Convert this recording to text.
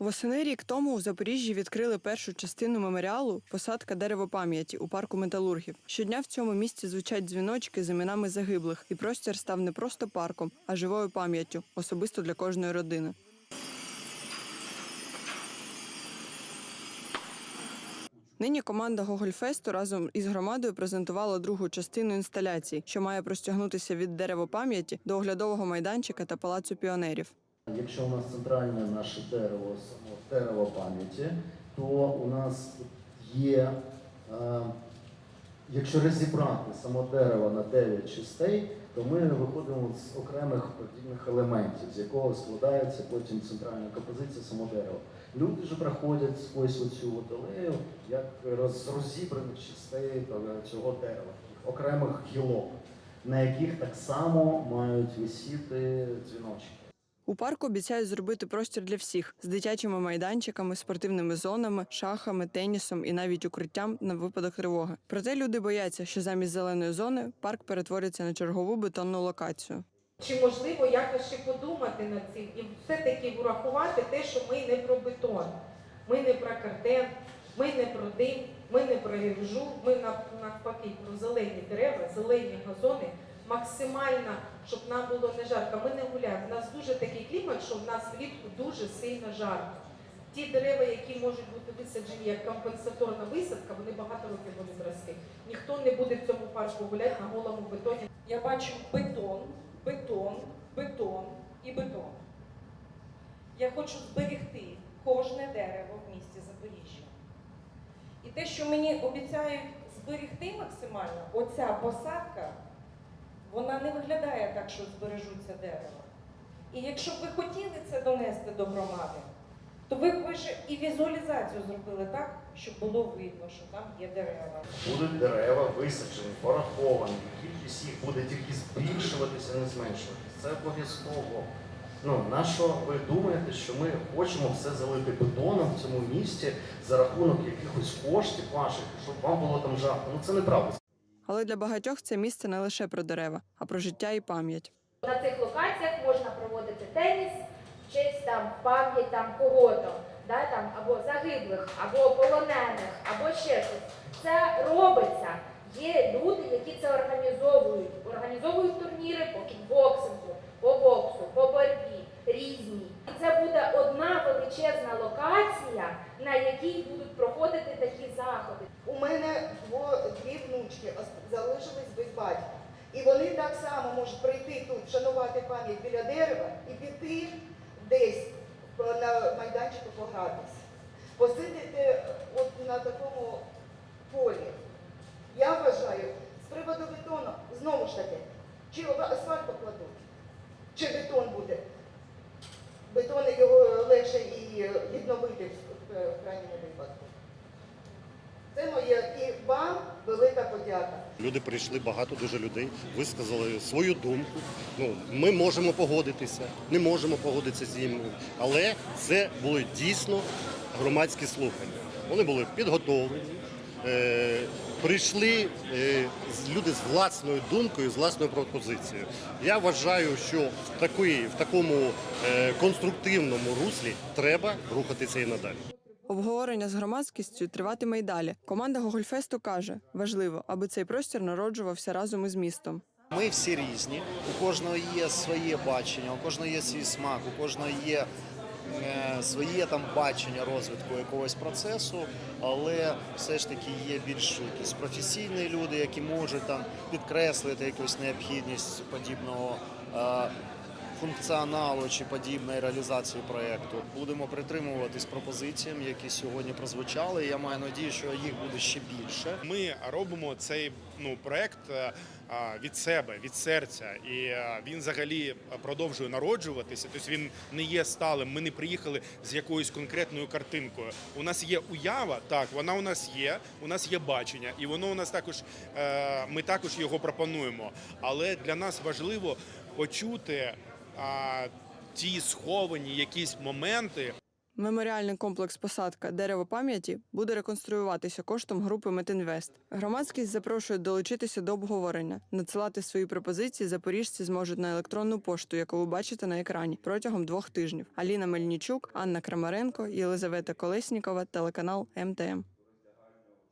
Восени рік тому у Запоріжжі відкрили першу частину меморіалу Посадка дерево пам'яті у парку металургів. Щодня в цьому місці звучать дзвіночки з іменами загиблих, і простір став не просто парком, а живою пам'яттю, особисто для кожної родини. Нині команда Гогольфесту разом із громадою презентувала другу частину інсталяції, що має простягнутися від дерева пам'яті до оглядового майданчика та палацу піонерів. Якщо у нас центральне наше дерево, дерево пам'яті, то у нас є, е, якщо розібрати само дерево на 9 частей, то ми виходимо з окремих подібних елементів, з якого складається потім центральна композиція само дерева. Люди ж проходять ось оцю алею, як роз, розібраних частей цього дерева, окремих гілок, на яких так само мають висіти дзвіночки. У парку обіцяють зробити простір для всіх з дитячими майданчиками, спортивними зонами, шахами, тенісом і навіть укриттям на випадок тривоги. Проте люди бояться, що замість зеленої зони парк перетвориться на чергову бетонну локацію. Чи можливо якось ще подумати над цим і все-таки врахувати те, що ми не про бетон, ми не про картен, ми не про дим, ми не про іржу, ми нав- навпаки про зелені дерева, зелені газони, максимально, щоб нам було не жарко. Ми не гуляємо. У нас дуже такий клімат, що в нас влітку дуже сильно жарко. Ті дерева, які можуть бути висаджені як компенсаторна висадка, вони багато років будуть рости. Ніхто не буде в цьому парку гуляти на голому бетоні. Я бачу бетон, бетон, бетон і бетон. Я хочу зберегти кожне дерево в місті Запоріжжя. І те, що мені обіцяють зберегти максимально, оця посадка, вона не виглядає так, що збережуться дерева. І якщо б ви хотіли це донести до громади, то ви б вже і візуалізацію зробили так, щоб було видно, що там є дерева. Будуть дерева висаджені, пораховані, кількість їх буде тільки збільшуватися, не зменшуватися. Це обов'язково. Ну, на що ви думаєте, що ми хочемо все залити бетоном в цьому місті за рахунок якихось коштів ваших, щоб вам було там жарко? Ну це неправда. Але для багатьох це місце не лише про дерева, а про життя і пам'ять. На цих локаціях можна проводити теніс, в честь там пам'ять там кого-то, да, там, або загиблих, або полонених, або ще щось. Це робиться. Є люди, які це організовують. Організовують турніри по кікбоксингу, по боксу, по це буде одна величезна локація, на якій будуть проходити такі заходи. У мене дві внучки залишились без батька. І вони так само можуть прийти тут, вшанувати пам'ять біля дерева і піти десь на майданчику погратися. Посидіти от на такому полі. Я вважаю, з приводу бетону, знову ж таки, чи асфальт покладуть, чи бетон буде. Бетон його легше і відновити в в крайньому випадку. Це моє і вам велика подяка. Люди прийшли багато дуже людей, висказали свою думку. Ну, ми можемо погодитися, не можемо погодитися з ним, але це були дійсно громадські слухання. Вони були підготовлені. Прийшли е, люди з власною думкою, з власною пропозицією. Я вважаю, що в, такої, в такому е, конструктивному руслі треба рухатися і надалі. Обговорення з громадськістю триватиме й далі. Команда Гогольфесту каже, важливо, аби цей простір народжувався разом із містом. Ми всі різні, у кожного є своє бачення, у кожного є свій смак, у кожного є своє там бачення розвитку якогось процесу, але все ж таки є більш якісь професійні люди, які можуть там підкреслити якусь необхідність подібного. Функціоналу чи подібної реалізації проєкту будемо притримуватись пропозиціям, які сьогодні прозвучали. Я маю надію, що їх буде ще більше. Ми робимо цей ну проект е, від себе, від серця, і е, він взагалі продовжує народжуватися. Тобто він не є сталим. Ми не приїхали з якоюсь конкретною картинкою. У нас є уява, так вона у нас є. У нас є бачення, і воно у нас також е, ми також його пропонуємо. Але для нас важливо почути а, ті сховані якісь моменти, Меморіальний комплекс посадка дерево пам'яті буде реконструюватися коштом групи Метинвест. Громадськість запрошує долучитися до обговорення. Надсилати свої пропозиції запоріжці зможуть на електронну пошту, яку ви бачите на екрані протягом двох тижнів. Аліна Мельнічук, Анна Крамаренко, Єлизавета Колеснікова, телеканал МТМ.